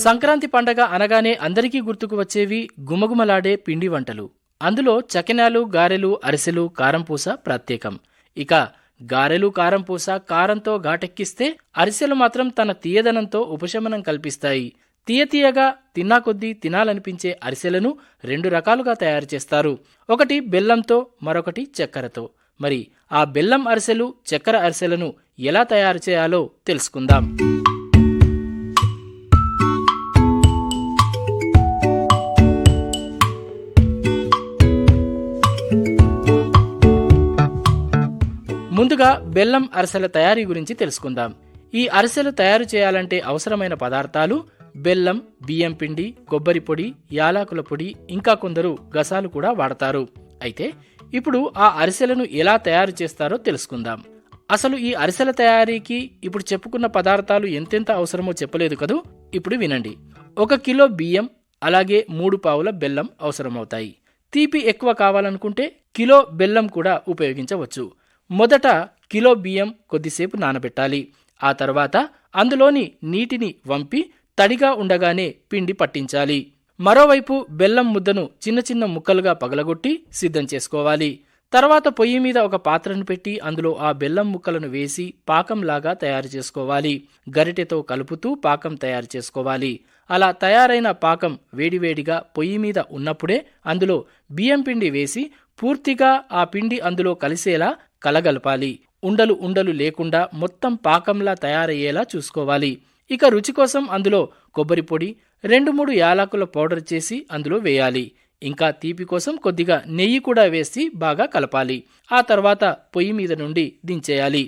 సంక్రాంతి పండగ అనగానే అందరికీ గుర్తుకు వచ్చేవి గుమగుమలాడే పిండి వంటలు. అందులో చకినాలు గారెలు అరిసెలు కారంపూస ప్రత్యేకం. ఇక గారెలు కారంపూస కారంతో ఘాటెక్కిస్తే అరిసెలు మాత్రం తన తీయదనంతో ఉపశమనం కల్పిస్తాయి. తీయ తీయగా తిన్నా కొద్దీ తినాలనిపించే అరిసెలను రెండు రకాలుగా తయారు చేస్తారు. ఒకటి బెల్లంతో మరొకటి చక్కెరతో. మరి ఆ బెల్లం అరిసెలు చక్కెర అరిసెలను ఎలా తయారు చేయాలో తెలుసుకుందాం. ముందుగా బెల్లం అరిసెల తయారీ గురించి తెలుసుకుందాం. ఈ అరిసెలు తయారు చేయాలంటే అవసరమైన పదార్థాలు బెల్లం బియ్యం పిండి కొబ్బరి పొడి యాలకుల పొడి ఇంకా కొందరు గసాలు కూడా వాడతారు. అయితే ఇప్పుడు ఆ అరిసెలను ఎలా తయారు చేస్తారో తెలుసుకుందాం. అసలు ఈ అరిసెల తయారీకి ఇప్పుడు చెప్పుకున్న పదార్థాలు ఎంతెంత అవసరమో చెప్పలేదు కదూ? ఇప్పుడు వినండి. ఒక కిలో బియ్యం అలాగే మూడు పావుల బెల్లం అవసరమవుతాయి. తీపి ఎక్కువ కావాలనుకుంటే కిలో బెల్లం కూడా ఉపయోగించవచ్చు. మొదట కిలో బియ్యం కొద్దిసేపు నానబెట్టాలి. ఆ తర్వాత అందులోని నీటిని వంపి తడిగా ఉండగానే పిండి పట్టించాలి. మరోవైపు బెల్లం ముద్దను చిన్న చిన్న ముక్కలుగా పగలగొట్టి సిద్ధం చేసుకోవాలి. తర్వాత పొయ్యి మీద ఒక పాత్రను పెట్టి అందులో ఆ బెల్లం ముక్కలను వేసి పాకంలాగా తయారు చేసుకోవాలి. గరిటెతో కలుపుతూ పాకం తయారు చేసుకోవాలి. అలా తయారైన పాకం వేడివేడిగా పొయ్యి మీద ఉన్నప్పుడే అందులో బియ్యం పిండి వేసి పూర్తిగా ఆ పిండి అందులో కలిసేలా కలగలపాలి. ఉండలు ఉండలు లేకుండా మొత్తం పాకంలా తయారయ్యేలా చూసుకోవాలి. ఇక రుచి కోసం అందులో కొబ్బరి పొడి రెండు మూడు యాలకుల పౌడర్ చేసి అందులో వేయాలి. ఇంకా తీపి కోసం కొద్దిగా నెయ్యి కూడా వేసి బాగా కలపాలి. ఆ తర్వాత పొయ్యి మీద నుండి దించేయాలి.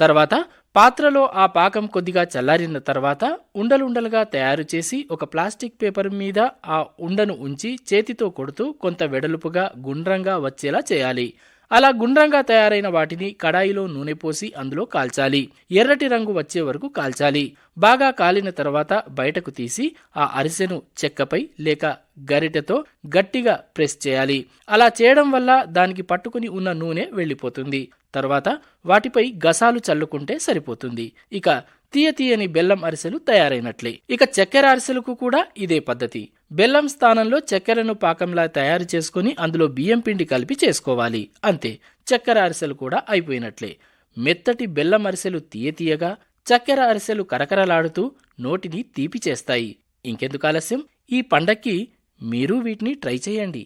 తర్వాత పాత్రలో ఆ పాకం కొద్దిగా చల్లారిన తర్వాత ఉండలుండలుగా తయారు చేసి ఒక ప్లాస్టిక్ పేపర్ మీద ఆ ఉండను ఉంచి చేతితో కొడుతూ కొంత వెడల్పుగా గుండ్రంగా వచ్చేలా చేయాలి. అలా గుండ్రంగా తయారైన వాటిని కడాయిలో నూనె పోసి అందులో కాల్చాలి. ఎర్రటి రంగు వచ్చే వరకు కాల్చాలి. బాగా కాలిన తర్వాత బయటకు తీసి ఆ అరిసెను చెక్కపై లేక గరిటెతో గట్టిగా ప్రెస్ చేయాలి. అలా చేయడం వల్ల దానికి పట్టుకుని ఉన్న నూనె వెళ్ళిపోతుంది. తర్వాత వాటిపై గసాలు చల్లుకుంటే సరిపోతుంది. ఇక తీయ తీయని బెల్లం అరిసెలు తయారైనట్లే. ఇక చక్కెర అరిసెలకు కూడా ఇదే పద్ధతి. బెల్లం స్థానంలో చక్కెరను పాకంలా తయారు చేసుకుని అందులో బియ్యం పిండి కలిపి చేసుకోవాలి. అంతే చక్కెర అరిసెలు కూడా అయిపోయినట్లే. మెత్తటి బెల్లం అరిసెలు తీయ తీయగా చక్కెర అరిసెలు కరకరలాడుతూ నోటిని తీపి చేస్తాయి. ఇంకెందుకు ఆలస్యం? ఈ పండక్కి మీరు వీటిని ట్రై చేయండి.